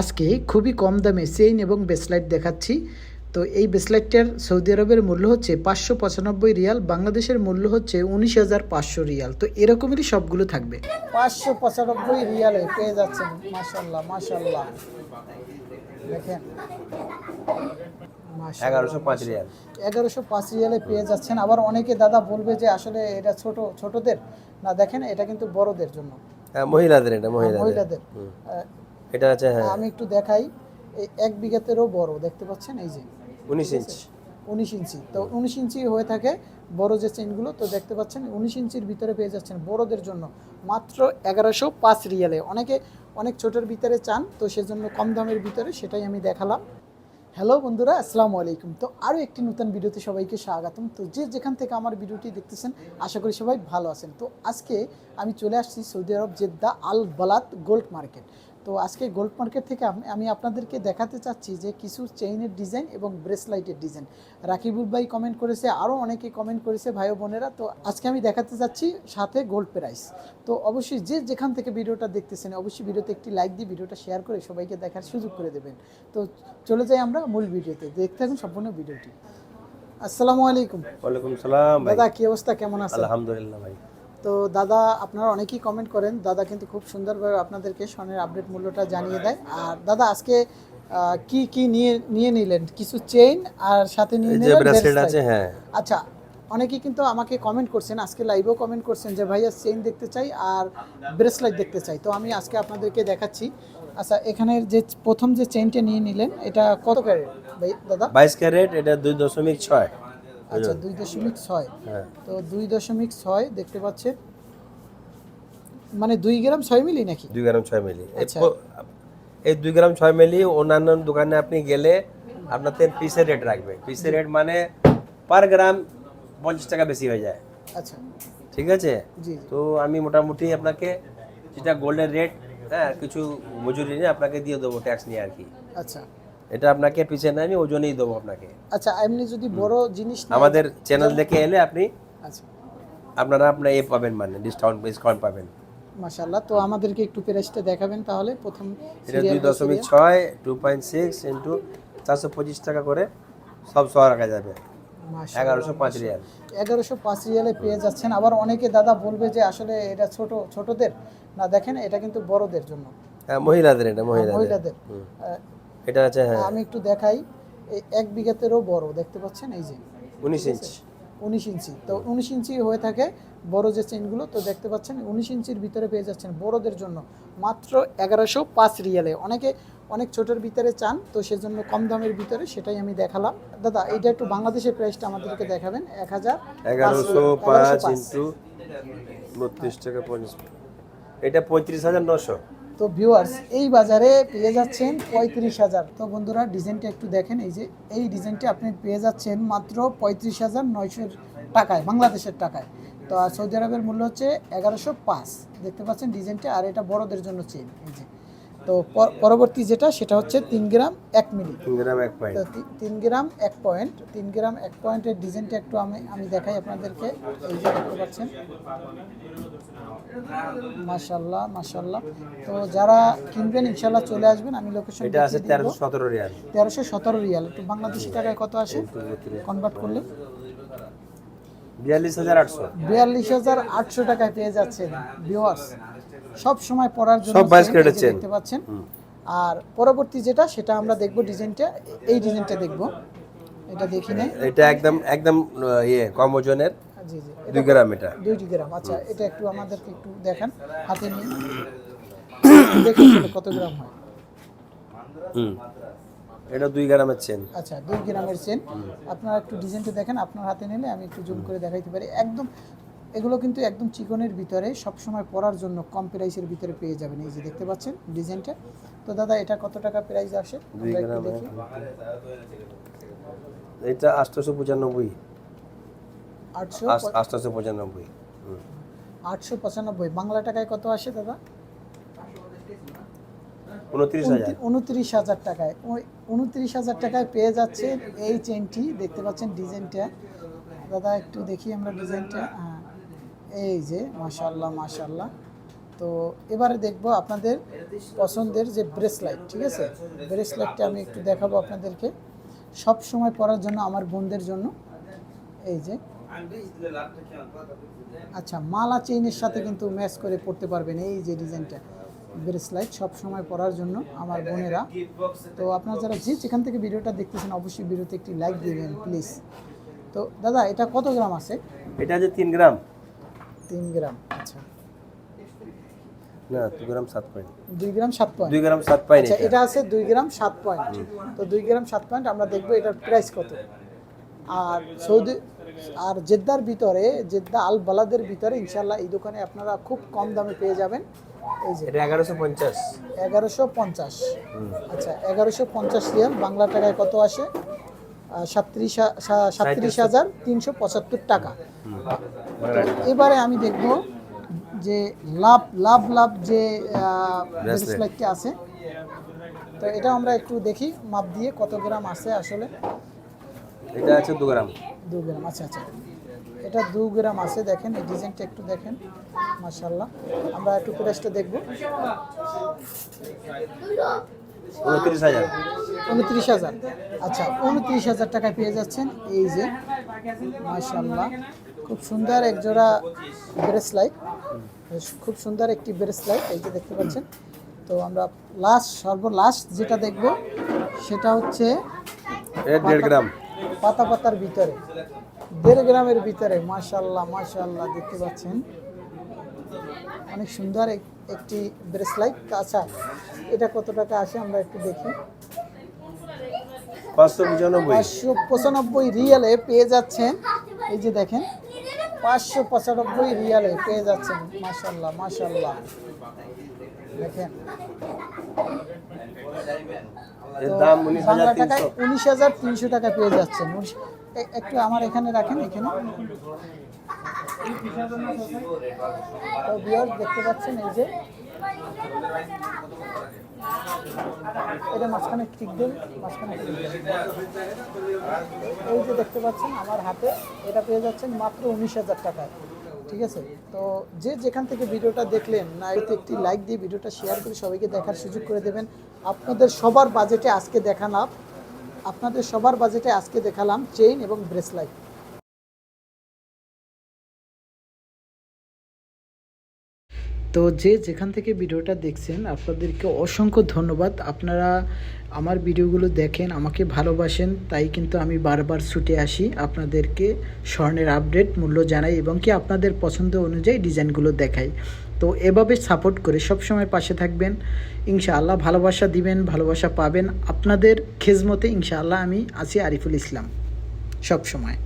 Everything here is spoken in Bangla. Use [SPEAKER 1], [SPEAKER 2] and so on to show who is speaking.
[SPEAKER 1] আজকে খুবই কম দামে চেইন এবং ব্রেসলাইট দেখাচ্ছি। তো এই ব্রেসলাইটটার সৌদি আরবের মূল্য হচ্ছে পাঁচশো পঁচানব্বই রিয়াল বাংলাদেশের মূল্য হচ্ছে উনিশ হাজার পাঁচশো রিয়াল। তো এরকমেরই সবগুলো থাকবে। পাঁচশো পঁচানব্বই রিয়ালে পেয়ে যাচ্ছেন। মাসাল্লাহ মাসাল্লাহ দেখেন।
[SPEAKER 2] এগারোশো পাঁচ রিয়াল।
[SPEAKER 1] এগারোশো পাঁচ রিয়ালে পেয়ে যাচ্ছেন। আবার অনেকে দাদা বলবে যে আসলে এটা ছোট ছোটদের? না দেখেন এটা কিন্তু বড়দের জন্য।
[SPEAKER 2] হ্যাঁ মহিলাদের এটা মহিলাদের। এটা আছে হ্যাঁ।
[SPEAKER 1] আমি একটু দেখাই। এই এক বিঘাতেরও বড় দেখতে পাচ্ছেন? এই যে।
[SPEAKER 2] উনিশ ইঞ্চ।
[SPEAKER 1] উনিশ ইঞ্চি। তো উনিশ ইঞ্চি হয়ে থাকে বড় যে চেনগুলো তো দেখতে পাচ্ছেন উনিশ ইঞ্চির ভিতরে পেয়ে যাচ্ছেন বড়দের জন্য। মাত্র এগারোশো পাঁচ রিয়ালে। অনেকে অনেক ছোটোর ভিতরে চান তো সেজন্য কম দামের ভিতরে সেটাই আমি দেখালাম। হ্যালো বন্ধুরা আসসালামু আলাইকুম। তো আরও একটি নতুন ভিডিওতে সবাইকে স্বাগতম। তো যে যেখান থেকে আমার ভিডিওটি দেখতেছেন আশা করি সবাই ভালো আছেন। তো আজকে আমি চলে আসছি Saudi Arab Jeddah Al Balad gold market. তো আজকে গোল্ড মার্কেট থেকে আমি আপনাদেরকে দেখাতে চাচ্ছি যে কিছু চেইনের ডিজাইন এবং ব্রেসলাইটের ডিজাইন রাকিবুল ভাই কমেন্ট করেছে আরও অনেকে কমেন্ট করেছে ভাই বোনেরা। তো আজকে আমি দেখাতে চাচ্ছি সাথে গোল্ড প্রাইস তো অবশ্যই যে যেখান থেকে ভিডিওটা দেখতেছেন অবশ্যই ভিডিওতে একটি লাইক দিয়ে ভিডিওটা শেয়ার করে সবাইকে দেখার সুযোগ করে দেবেন। তো চলে যাই আমরা মূল ভিডিওতে। দেখতে থাকুন সম্পূর্ণ ভিডিওটি। আসসালামু আলাইকুম।
[SPEAKER 2] ওয়ালাইকুম সালাম
[SPEAKER 1] দাদা কি অবস্থা? কেমন আছেন?
[SPEAKER 2] আলহামদুলিল্লাহ ভাই।
[SPEAKER 1] তো দাদা আপনারা অনেকেই কমেন্ট করেন দাদা কিন্তু খুব সুন্দরভাবে আপনাদেরকে স্বর্ণের আপডেট মূল্যটা জানিয়ে দেয়। আর দাদা আজকে কি কি নিয়ে নিয়ে নিলেন? কিছু চেইন আর সাথে নিয়ে নিলেন
[SPEAKER 2] ব্রেসলেট আছে হ্যাঁ।
[SPEAKER 1] আচ্ছা অনেকেই কিন্তু আমাকে কমেন্ট করছেন আজকে লাইভেও কমেন্ট করছেন যে ভাইয়া চেইন দেখতে চাই আর ব্রেসলাইট দেখতে চাই। তো আমি আজকে আপনাদেরকে দেখাচ্ছি। আচ্ছা এখানের যে প্রথম যে চেইনটা নিয়ে নিলেন এটা কত ক্যারেট ভাই দাদা?
[SPEAKER 2] বাইশ ক্যারেট এটা দুই দশমিক ছয়।
[SPEAKER 1] আচ্ছা দুই দশমিক ছয়।
[SPEAKER 2] হ্যাঁ।
[SPEAKER 1] তো দুই দশমিক ছয় দেখতে পাচ্ছেন মানে দুই গ্রাম ছয় মিলি নাকি?
[SPEAKER 2] দুই গ্রাম ছয় মিলি। এই
[SPEAKER 1] আচ্ছা।
[SPEAKER 2] এই দুই গ্রাম ছয় মিলি অন্যান্য দোকানে আপনি গেলে আপনাতে পিসের রেট রাখবে। পিসের রেট মানে পার গ্রাম পঞ্চাশ টাকা বেশি হয়ে যায়।
[SPEAKER 1] আচ্ছা।
[SPEAKER 2] ঠিক আছে? তো আমি মোটামুটি আপনাকে যেটা গোল্ডের রেট হ্যাঁ কিছু মজুরি নিয়ে আপনাকে দিয়ে দেবো ট্যাক্স নিয়ে আর কি।
[SPEAKER 1] আচ্ছা।
[SPEAKER 2] এটা আপনাকে পিছিয়ে নেয় আমি ওজনেই দেবো আপনাকে।
[SPEAKER 1] আচ্ছা এমনি যদি বড় জিনিস
[SPEAKER 2] আমাদের চ্যানেল দেখে এলে আপনি
[SPEAKER 1] আচ্ছা।
[SPEAKER 2] আপনারা আপনার এ পাবেন মানে ডিসকাউন্ট ডিসকাউন্ট পাবেন।
[SPEAKER 1] মাশাআল্লাহ তো আমাদেরকে একটু প্রাইসটা দেখাবেন তাহলে প্রথম
[SPEAKER 2] এটা দুই দশমিক। ছয় টু পয়েন্ট সিক্স ইন্টু চারশো পঁচিশ টাকা করে সব সহ রাখা যাবে। এগারোশো পাঁচ রিয়াল।
[SPEAKER 1] এগারোশো পাঁচ রিয়ালে পেয়ে যাচ্ছেন। আবার অনেকে দাদা বলবে যে আসলে এটা ছোট ছোটদের। না দেখেন এটা কিন্তু বড়দের জন্য।
[SPEAKER 2] হ্যাঁ মহিলাদের এটা মহিলাদের।
[SPEAKER 1] আহ,
[SPEAKER 2] এটা আছে হ্যাঁ।
[SPEAKER 1] আমি একটু দেখাই। এই এক বিঘাতেরও বড় দেখতে পাচ্ছেন? এই যে।
[SPEAKER 2] উনিশ ইঞ্চ।
[SPEAKER 1] উনিশ ইঞ্চি। তো উনিশ ইঞ্চি হয়ে থাকে বড় যে চেনগুলো তো দেখতে পাচ্ছেন উনিশ ইঞ্চির ভিতরে পেয়ে যাচ্ছেন বড়দের জন্য মাত্র এগারোশো পাঁচ রিয়ালে। অনেকে অনেক ছোটোর ভিতরে চান তো সেজন্য কম দামের ভিতরে সেটাই আমি দেখালাম। দাদা এটা একটু বাংলাদেশের প্রাইসটা আমাদেরকে দেখাবেন। এক হাজার
[SPEAKER 2] এগারোশো পাঁচ। ইন্টু বত্রিশ টাকা পঞ্চাশ। এটা পঁয়ত্রিশ হাজার নশো।
[SPEAKER 1] তো ভিউয়ার্স এই বাজারে পেয়ে যাচ্ছেন পঁয়ত্রিশ হাজার। তো বন্ধুরা, ডিজাইনটা একটু দেখেন, এই যে এই ডিজাইনটা আপনি পেয়ে যাচ্ছেন মাত্র পঁয়ত্রিশ হাজার নয়শোর টাকায়, বাংলাদেশের টাকায়। তো সৌদি আরবের মূল্য হচ্ছে এগারোশো পাঁচ। দেখতে পাচ্ছেন ডিজাইনটা, আর এটা বড়দের জন্য চেন এই যে। তো পর- পরবর্তী যেটা সেটা হচ্ছে তিন গ্রাম এক মিলি।
[SPEAKER 2] তিন গ্রাম এক পয়েন্ট
[SPEAKER 1] তিন গ্রাম এক পয়েন্ট তিন গ্রাম এক পয়েন্টের ডিজাইনটা একটু আমি আমি দেখাই আপনাদেরকে এই যে দেখতে পাচ্ছেন। মাশাল্লাহ মাশাল্লাহ তো যারা কিনবেন ইনশাল্লাহ চলে আসবেন। আমি লোকেশন
[SPEAKER 2] এটা আছে তেরোশো সতেরো রিয়াল।
[SPEAKER 1] তেরোশো সতেরো রিয়াল। একটু বাংলাদেশি টাকায় কত আসে? কনভার্ট করলে?
[SPEAKER 2] বিয়াল্লিশ হাজার আটশো।
[SPEAKER 1] বিয়াল্লিশ হাজার আটশো টাকায় পেয়ে যাচ্ছেন ভিউয়ার্স সব সময় পড়ার জন্য
[SPEAKER 2] সব
[SPEAKER 1] chain,
[SPEAKER 2] ক্যারেটের
[SPEAKER 1] এই দেখতে পাচ্ছেন। আর পরবর্তী যেটা সেটা আমরা দেখব ডিজাইনটা। এই ডিজাইনটা দেখব। এটা দেখি নেই
[SPEAKER 2] এটা একদম একদম ইয়ে কম ওজনের।
[SPEAKER 1] জি জি।
[SPEAKER 2] দুই গ্রাম এটা।
[SPEAKER 1] দুইটি গ্রাম। আচ্ছা এটা একটু আমাদেরকে একটু দেখান। হাতে নিয়ে দেখুন কত গ্রাম হয়।
[SPEAKER 2] হুম। এটা দুই গ্রামের চেন।
[SPEAKER 1] আচ্ছা দুই গ্রামের চেন। আপনারা একটু ডিজাইনটা দেখেন। আপনার হাতে নিলে আমি একটু জুম করে দেখাইতে পারি। একদম এগুলো কিন্তু একদম চিকনের ভিতরে সবসময় পরার জন্য কম প্রাইসের ভিতরে পেয়ে যাবেন। এই যে দেখতে পাচ্ছেন ডিজাইনটা তো দাদা এটা কত টাকা প্রাইস আসে?
[SPEAKER 2] এটা আটশোশো পঁচানব্বই।
[SPEAKER 1] আটশো
[SPEAKER 2] পঁচানব্বই।
[SPEAKER 1] আটশো পঁচানব্বই। বাংলা টাকায় কত আসে দাদা?
[SPEAKER 2] উনত্রিশ হাজার।
[SPEAKER 1] টাকায়। উনত্রিশ হাজার টাকায় পেয়ে যাচ্ছে এই চেনটি দেখতে পাচ্ছেন ডিজাইনটা দাদা একটু দেখি আমরা ডিজাইনটা হ্যাঁ। এই যে মাশাল্লাহ মাশাল্লাহ তো এবারে দেখব আপনাদের পছন্দের যে ব্রেসলাইট ঠিক আছে? ব্রেসলাইটটা আমি একটু দেখাবো আপনাদেরকে। সব সময় পরার জন্য আমার বোনদের জন্য। এই যে। আচ্ছা মালা চেইনের সাথে কিন্তু ম্যাচ করে পড়তে পারবেন এই যে ডিজাইনটা। ব্রেসলাইট সব সময় পরার জন্য আমার বোনেরা। তো আপনারা যারা যে যেখান থেকে ভিডিওটা দেখতেছেন, অবশ্যই ভিডিওতে একটি লাইক দিবেন প্লিজ তো দাদা, এটা কত গ্রাম আছে?
[SPEAKER 2] এটা যে তিন গ্রাম।
[SPEAKER 1] তিন গ্রাম আচ্ছা।
[SPEAKER 2] না দু গ্রাম সাত পয়েন্ট
[SPEAKER 1] দুই গ্রাম সাত পয়েন্ট
[SPEAKER 2] দুই গ্রাম সাত পয়েন্ট
[SPEAKER 1] আচ্ছা এটা আছে দুই গ্রাম সাত পয়েন্ট তো দুই গ্রাম সাত পয়েন্ট আমরা দেখব এটার প্রাইস কত। আর সৌদি আর জেদ্দার ভিতরে জেদ্দা আল বালাদের ভিতরে ইনশাল্লাহ এই দোকানে আপনারা খুব কম দামে পেয়ে যাবেন। এই যে
[SPEAKER 2] এগারোশো পঞ্চাশ।
[SPEAKER 1] এগারোশো পঞ্চাশ। আচ্ছা এগারোশো পঞ্চাশ রিয়াল বাংলা টাকায় কত আসে? সাতত্রিশ সাতত্রিশ হাজার তিনশো পঁচাত্তর টাকা। এবারে আমি দেখব যে লাভ লাভ লাভ যে ব্রেসলেটটি আছে। তো এটা আমরা একটু দেখি মাপ দিয়ে কত গ্রাম আছে আসলে।
[SPEAKER 2] এটা আছে দু গ্রাম।
[SPEAKER 1] দু গ্রাম আচ্ছা আচ্ছা। এটা দু গ্রাম আছে দেখেন এই ডিজাইনটা একটু দেখেন মাশাল্লাহ আমরা একটু প্রেসটা দেখব।
[SPEAKER 2] উনত্রিশ হাজার।
[SPEAKER 1] উনত্রিশ হাজার। আচ্ছা উনত্রিশ হাজার টাকায় পেয়ে যাচ্ছেন এই যে মাশাল্লাহ খুব সুন্দর এক জোড়া ব্রেসলাইট খুব সুন্দর একটি ব্রেসলাইট এই যে দেখতে পাচ্ছেন। তো আমরা লাস্ট সর্বলাস্ট যেটা দেখব সেটা হচ্ছে
[SPEAKER 2] দেড় গ্রাম।
[SPEAKER 1] পাতা পাতার ভিতরে। দেড় গ্রামের ভিতরে মাশাল্লাহ মাশাল্লাহ দেখতে পাচ্ছেন। অনেক সুন্দর এক- একটি ব্রেসলাইট আচ্ছা এটা কত টাকা আসে আমরা একটু দেখি।
[SPEAKER 2] পাঁচশো পঁচানব্বই।
[SPEAKER 1] পাঁচশো পঁচানব্বই রিয়ালে পেয়ে যাচ্ছেন। এই যে দেখেন পাঁচশো পঁচানব্বই রিয়ালে পেয়ে যাচ্ছেন। মাশাল্লাহ মাশাল্লাহ দেখেন।
[SPEAKER 2] এর দাম উনিশ
[SPEAKER 1] বাংলা
[SPEAKER 2] হাজার
[SPEAKER 1] টাকায়
[SPEAKER 2] তিনশো।
[SPEAKER 1] উনিশ হাজার তিনশো টাকা পেয়ে যাচ্ছেন। একটু আমার এখানে রাখেন এখানে। দেখতে পাচ্ছেন এই যে এটা মাঝখানে ঠিক দেন, মাঝখানে এই যে দেখতে পাচ্ছেন আমার হাতে, এটা পেয়ে যাচ্ছেন মাত্র উনিশ হাজার টাকায়, ঠিক আছে? তো যে যেখান থেকে ভিডিওটা দেখলেন না এতে একটি লাইক দিয়ে ভিডিওটা শেয়ার করে সবাইকে দেখার সুযোগ করে দেবেন। আপনাদের সবার বাজেটে আজকে দেখালাম, আপনাদের সবার বাজেটে আজকে দেখালাম চেইন এবং ব্রেসলাইট তো যে যেখান থেকে ভিডিওটা দেখছেন, আপনাদেরকে অসংখ্য ধন্যবাদ। আপনারা আমার ভিডিওগুলো দেখেন, আমাকে ভালোবাসেন, তাই কিন্তু আমি বারবার ছুটে আসি আপনাদেরকে স্বর্ণের আপডেট মূল্য জানাই এবং কি আপনাদের পছন্দ অনুযায়ী ডিজাইনগুলো দেখাই। তো এভাবে সাপোর্ট করে সব সময় পাশে থাকবেন। ইনশাআল্লাহ ভালোবাসা দিবেন, ভালোবাসা পাবেন। আপনাদের খেজমতে ইনশাআল্লাহ আমি আছি আরিফুল ইসলাম সব সময়